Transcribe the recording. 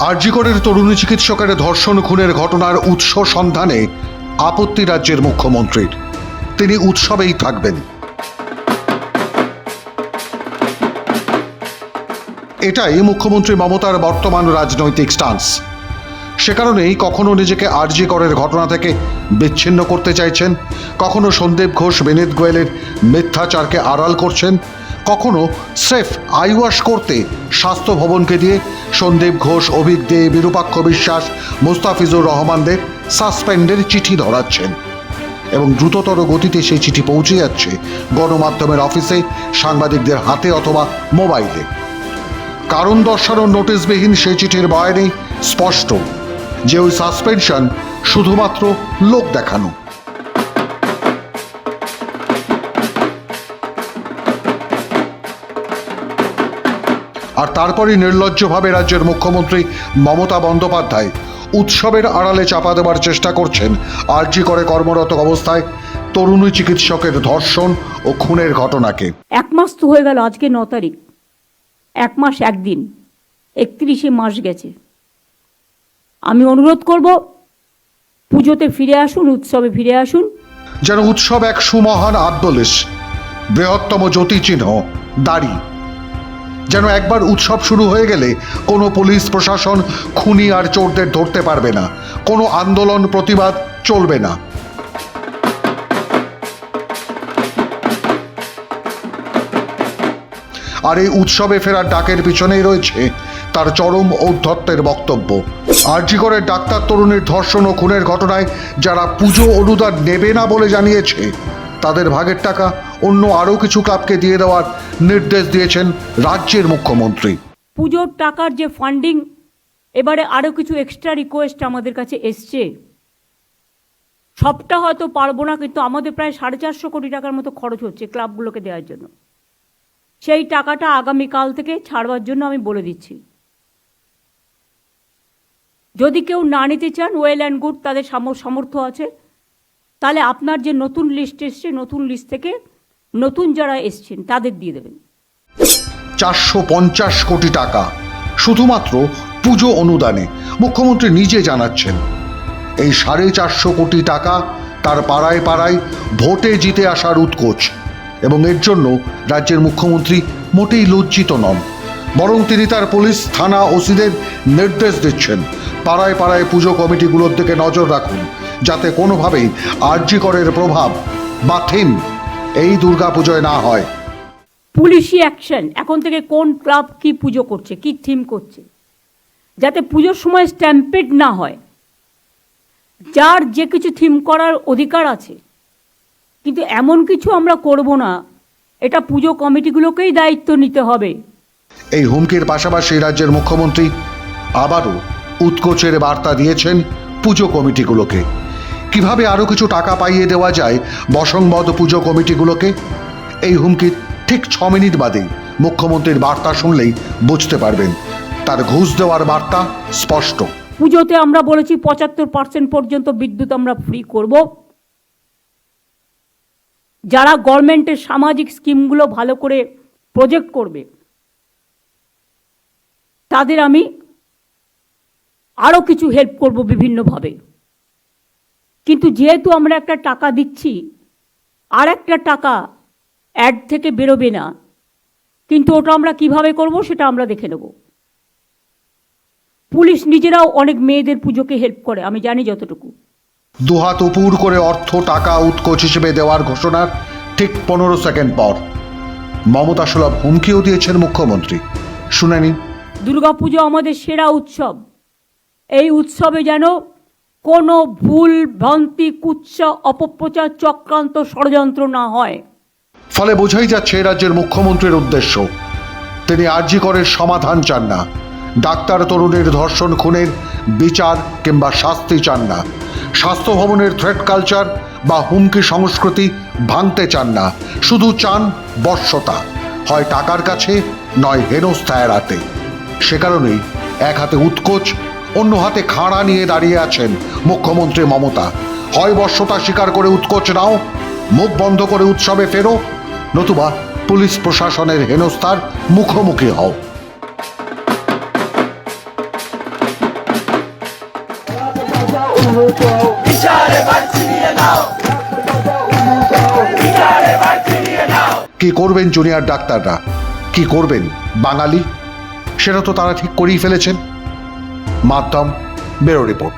আরজিকরের তরুণী চিকিৎসকের ধর্ষণ খুনের ঘটনার উৎস সন্ধানে আপত্তি রাজ্যের মুখ্যমন্ত্রীর। তিনি উৎসবেই থাকবেন। এটাই মুখ্যমন্ত্রী মমতার বর্তমান রাজনৈতিক স্টান্স। সে কারণেই কখনো নিজেকে আরজি করের ঘটনা থেকে বিচ্ছিন্ন করতে চাইছেন, কখনো সন্দীপ ঘোষ, বিনীত গোয়েলের মিথ্যাচারকে আড়াল করছেন কখনো স্রেফ আইওয়াশ করতে স্বাস্থ্য ভবনকে দিয়ে সন্দীপ ঘোষ, অভিক দে, বিরূপাক্ষ বিশ্বাস, মুস্তাফিজুর রহমানদের সাসপেন্ডের চিঠি ধরাচ্ছেন এবং দ্রুততর গতিতে সেই চিঠি পৌঁছে যাচ্ছে গণমাধ্যমের অফিসে, সাংবাদিকদের হাতে অথবা মোবাইলে। কারণ দর্শানোর নোটিশবিহীন সেই চিঠির বয়ানে স্পষ্ট যে ওই সাসপেনশন শুধুমাত্র লোক দেখানো। আর তারপরই নির্লজ্জভাবে রাজ্যের মুখ্যমন্ত্রী মমতা বন্দ্যোপাধ্যায় উৎসবের আড়ালে চাপা দেওয়ার চেষ্টা করছেন আরজি করে কর্মরত অবস্থায় তরুণী চিকিৎসকের ধর্ষণ ও খুনের ঘটনাকে। এক মাস তো হয়ে গেল আজকে ন তারিখ। এক মাস একদিন একত্রিশে মাস গেছে। আমি অনুরোধ করব পুজোতে ফিরে আসুন উৎসবে ফিরে আসুন। যেন উৎসব এক সুমহান আদ্যলেশ বৃহত্তম জ্যোতিচিহ্ন দাড়ি। যেন একবার উৎসব শুরু হয়ে গেলে কোনো পুলিশ প্রশাসন খুনি আর চোরদের ধরতে পারবে না। কোনো আন্দোলন প্রতিবাদ চলবে না। আর এই উৎসবে ফেরার ডাকের পিছনেই রয়েছে তার চরম ঔদ্ধত্যের বক্তব্য। আরজিকরের ডাক্তার তরুণীর ধর্ষণ ও খুনের ঘটনায় যারা পুজো অনুদান নেবে না বলে জানিয়েছে, তাদের ভাগের টাকা অন্য আরও কিছু ক্লাবকে দিয়ে দেওয়ার নির্দেশ দিয়েছেন রাজ্যের মুখ্যমন্ত্রী। পুজোর টাকার যে ফান্ডিং এবারে আরও কিছু এক্সট্রা রিকোয়েস্ট আমাদের কাছে এসছে। সবটা হয়তো পারব না, কিন্তু আমাদের প্রায় সাড়ে চারশো কোটি টাকার মতো খরচ হচ্ছে ক্লাবগুলোকে দেওয়ার জন্য। সেই টাকাটা আগামীকাল থেকে ছাড়বার জন্য আমি বলে দিচ্ছি। যদি কেউ না নিতে চান ওয়েল অ্যান্ড গুড তাদের সাম- সামর্থ্য আছে। তাহলে আপনার যে নতুন লিস্ট এসছে, নতুন লিস্ট থেকে নতুন যারা এসছেন, তাদের দিয়ে দেবেন। চারশো পঞ্চাশ কোটি টাকা, শুধুমাত্র পুজো অনুদানে, মুখ্যমন্ত্রী নিজে জানাচ্ছেন। এই সাড়ে চারশো কোটি টাকা তার পাড়ায় পাড়ায় ভোটে জিতে আসার উৎকোচ, এবং এর জন্য রাজ্যের মুখ্যমন্ত্রী মোটেই লজ্জিত নন। বরং তিনি তার পুলিশ, থানা ওসিদের নির্দেশ দিচ্ছেন। পাড়ায় পাড়ায় পুজো কমিটিগুলোর দিকে নজর রাখুন, যাতে কোনোভাবেই আর্জি করের প্রভাব বা থিম এই দুর্গাপুজোয় না হয়। পুলিশি অ্যাকশন। এখন থেকে কোন ক্লাব কি পুজো করছে কি থিম করছে? যাতে পুজোর সময় স্ট্যাম্পেড না হয়। যার যে কিছু থিম করার অধিকার আছে। কিন্তু এমন কিছু আমরা করব না এটা পুজো কমিটিগুলোকেই দায়িত্ব নিতে হবে। এই হুমকির পাশাপাশি রাজ্যের মুখ্যমন্ত্রী আবারও উৎকোচের বার্তা দিয়েছেন পুজো কমিটিগুলোকে। কীভাবে আরও কিছু টাকা পাইয়ে দেওয়া যায়? বসংবদ পুজো কমিটিগুলোকে? এই হুমকির ঠিক ছ মিনিট বাদেই মুখ্যমন্ত্রীর বার্তা শুনলেই বুঝতে পারবেন। তার ঘুষ দেওয়ার বার্তা স্পষ্ট। পুজোতে আমরা বলেছি পঁচাত্তর পার্সেন্ট পর্যন্ত বিদ্যুৎ আমরা ফ্রি করব। যারা গভর্নমেন্টের সামাজিক স্কিমগুলো ভালো করে প্রজেক্ট করবে, তাদের আমি আরও কিছু হেল্প করব বিভিন্নভাবে। কিন্তু যেহেতু আমরা একটা টাকা দিচ্ছি আর একটা টাকা অ্যাড থেকে বেরোবে না কিন্তু ওটা আমরা কীভাবে করব সেটা আমরা দেখে নেব। পুলিশ নিজেরাও অনেক মেয়েদের পুজোকে হেল্প করে আমি জানি যতটুকু। দুহাত উপুর করে অর্থ টাকা উৎকোচ হিসেবে দেওয়ার ঘোষণার ঠিক পনেরো সেকেন্ড পর। মমতা সুলভ হুমকিও দিয়েছেন মুখ্যমন্ত্রী। শুনে নিন দুর্গাপুজো আমাদের সেরা উৎসব। এই উৎসবে যেন কোনো ভুল, ভ্রান্তি, কুৎসা, অপপ্রচার, চক্রান্ত, ষড়যন্ত্র না হয়। ফলে বোঝাই যাচ্ছে রাজ্যের মুখ্যমন্ত্রীর উদ্দেশ্য। তিনি আরজি করের সমাধান চান না। ডাক্তার তরুণের ধর্ষণ খুনের বিচার কিংবা শাস্তি চান না। স্বাস্থ্য ভবনের থ্রেড কালচার বা হুমকি সংস্কৃতি ভাঙতে চান না। শুধু চান বর্ষতা। হয় টাকার কাছে, নয় হেনস্থা এড়াতে সে কারণেই এক হাতে উৎকোচ অন্য হাতে খাঁড়া নিয়ে দাঁড়িয়ে আছেন মুখ্যমন্ত্রী মমতা। হয় বর্ষতা স্বীকার করে উৎকোচ নাও, মুখ বন্ধ করে উৎসবে ফেরো, নতুবা পুলিশ প্রশাসনের হেনস্থার মুখোমুখি হও। কি করবেন জুনিয়র ডাক্তাররা? কি করবেন বাঙালি? সেটা তো তারা ঠিক করেই ফেলেছেন। মাধ্যম বেরো রিপোর্ট